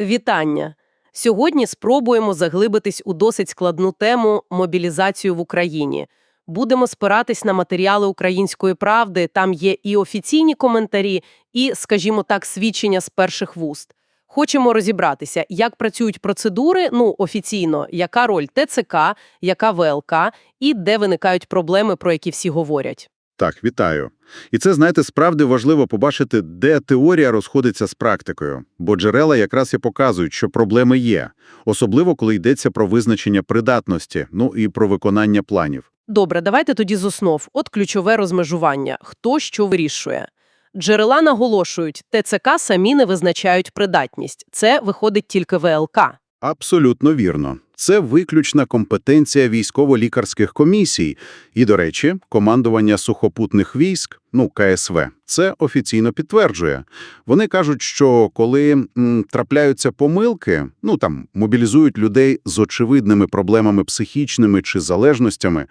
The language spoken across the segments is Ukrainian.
Вітання! Сьогодні спробуємо заглибитись у досить складну тему мобілізацію в Україні. Будемо спиратись на матеріали української правди. Там є і офіційні коментарі, і, скажімо так, свідчення з перших вуст. Хочемо розібратися, як працюють процедури, ну, офіційно, яка роль ТЦК, яка ВЛК, і де виникають проблеми, про які всі говорять. Так, вітаю. І це, знаєте, справді важливо побачити, де теорія розходиться з практикою, бо джерела якраз і показують, що проблеми є, особливо коли йдеться про визначення придатності, ну і про виконання планів. Добре, давайте тоді з основ. От ключове розмежування. Хто що вирішує? Джерела наголошують, ТЦК самі не визначають придатність. Це виходить тільки ВЛК. Абсолютно вірно. Це виключна компетенція військово-лікарських комісій. І, до речі, командування сухопутних військ, ну, КСВ, це офіційно підтверджує. Вони кажуть, що коли м, трапляються помилки, ну, там, мобілізують людей з очевидними проблемами психічними чи залежностями,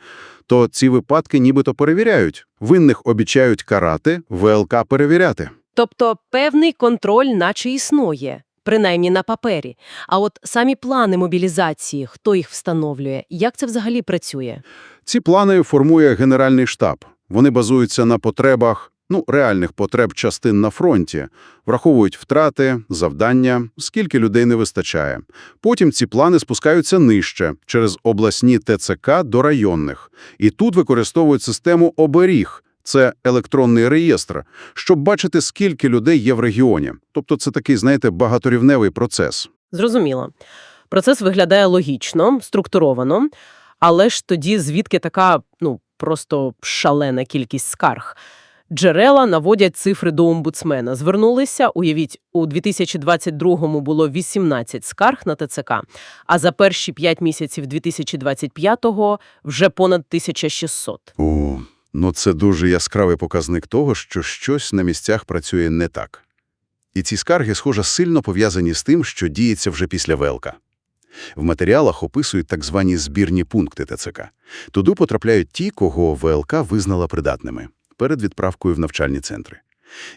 то ці випадки нібито перевіряють. Винних обіцяють карати, ВЛК перевіряти. Тобто певний контроль наче існує, принаймні на папері. А от самі плани мобілізації, хто їх встановлює, як це взагалі працює? Ці плани формує Генеральний штаб. Вони базуються на потребах, ну, реальних потреб частин на фронті, враховують втрати, завдання, скільки людей не вистачає. Потім ці плани спускаються нижче, через обласні ТЦК до районних. І тут використовують систему «Оберіг». Це електронний реєстр, щоб бачити, скільки людей є в регіоні. Тобто це такий, знаєте, багаторівневий процес. Зрозуміло. Процес виглядає логічно, структуровано, але ж тоді звідки така, ну, просто шалена кількість скарг? Джерела наводять цифри до омбудсмена. Звернулися, уявіть, у 2022-му було 18 скарг на ТЦК, а за перші 5 місяців 2025-го вже понад 1600. О, ну це дуже яскравий показник того, що щось на місцях працює не так. І ці скарги, схоже, сильно пов'язані з тим, що діється вже після ВЛК. В матеріалах описують так звані збірні пункти ТЦК. Туди потрапляють ті, кого ВЛК визнала придатними, перед відправкою в навчальні центри.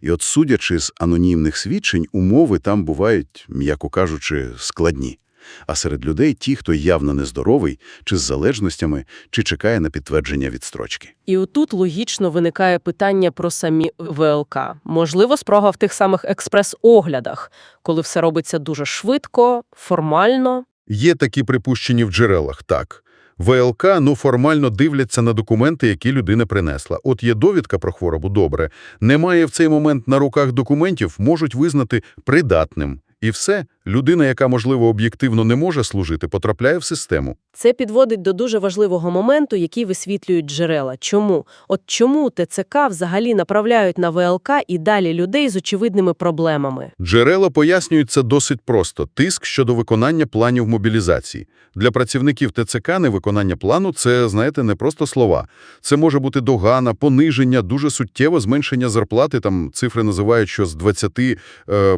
І от судячи з анонімних свідчень, умови там бувають, м'яко кажучи, складні. А серед людей ті, хто явно нездоровий, чи з залежностями, чи чекає на підтвердження відстрочки. І отут логічно виникає питання про самі ВЛК. Можливо, справа в тих самих експрес-оглядах, коли все робиться дуже швидко, формально. Є такі припущені в джерелах, так. ВЛК, ну, формально дивляться на документи, які людина принесла. От є довідка про хворобу, добре. Немає в цей момент на руках документів, можуть визнати придатним. І все, людина, яка, можливо, об'єктивно не може служити, потрапляє в систему. Це підводить до дуже важливого моменту, який висвітлюють джерела. Чому? От чому ТЦК взагалі направляють на ВЛК і далі людей з очевидними проблемами? Джерела пояснюють це досить просто. Тиск щодо виконання планів мобілізації. Для працівників ТЦК невиконання плану – це, знаєте, не просто слова. Це може бути догана, пониження, дуже суттєве зменшення зарплати. Там цифри називають, що з 20 е,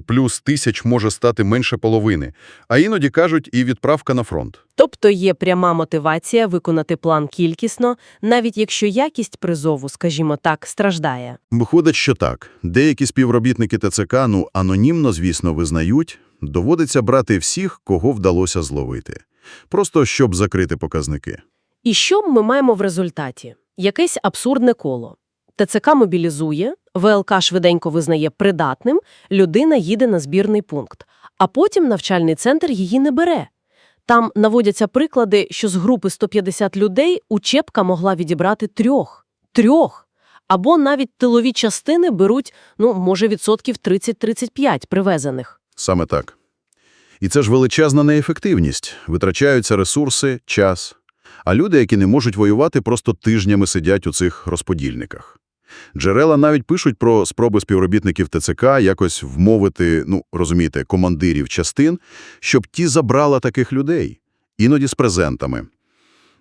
плюс тисяч може стати менше половини. А іноді кажуть і відправка на фронт. Тобто є пряма мотивація виконати план кількісно, навіть якщо якість призову, скажімо так, страждає. Виходить, що так. Деякі співробітники ТЦК, ну, анонімно, звісно, визнають, доводиться брати всіх, кого вдалося зловити. Просто щоб закрити показники. І що ми маємо в результаті? Якесь абсурдне коло. ТЦК мобілізує, ВЛК швиденько визнає придатним, людина їде на збірний пункт, а потім навчальний центр її не бере. Там наводяться приклади, що з групи 150 людей учебка могла відібрати трьох. Трьох! Або навіть тилові частини беруть, ну, може, відсотків 30-35 привезених. Саме так. І це ж величезна неефективність. Витрачаються ресурси, час. А люди, які не можуть воювати, просто тижнями сидять у цих розподільниках. Джерела навіть пишуть про спроби співробітників ТЦК якось вмовити, ну, розумієте, командирів частин, щоб ті забрали таких людей, іноді з презентами.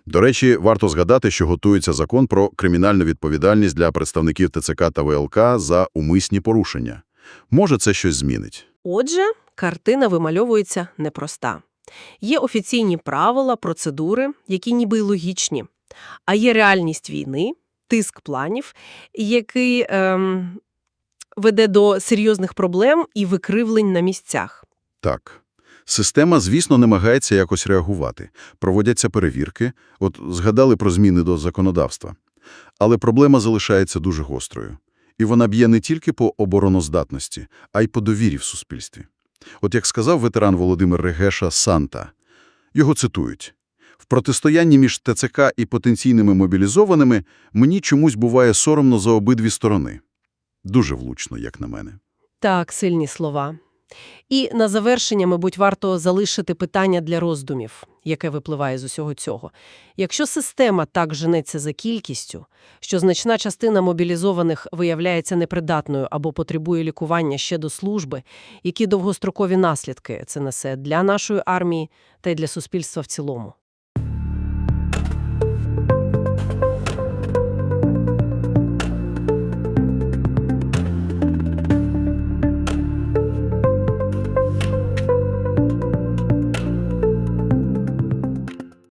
До речі, варто згадати, що готується закон про кримінальну відповідальність для представників ТЦК та ВЛК за умисні порушення. Може, це щось змінить. Отже, картина вимальовується непроста. Є офіційні правила, процедури, які ніби логічні, а є реальність війни, тиск планів, який ем, веде до серйозних проблем і викривлень на місцях. Так. Система, звісно, намагається якось реагувати. Проводяться перевірки, от згадали про зміни до законодавства. Але проблема залишається дуже гострою. І вона б'є не тільки по обороноздатності, а й по довірі в суспільстві. От як сказав ветеран Володимир Регеша Санта, його цитують. В протистоянні між ТЦК і потенційними мобілізованими мені чомусь буває соромно за обидві сторони. Дуже влучно, як на мене. Так, сильні слова. І на завершення, мабуть, варто залишити питання для роздумів, яке випливає з усього цього. Якщо система так женеться за кількістю, що значна частина мобілізованих виявляється непридатною або потребує лікування ще до служби, які довгострокові наслідки це несе для нашої армії та й для суспільства в цілому?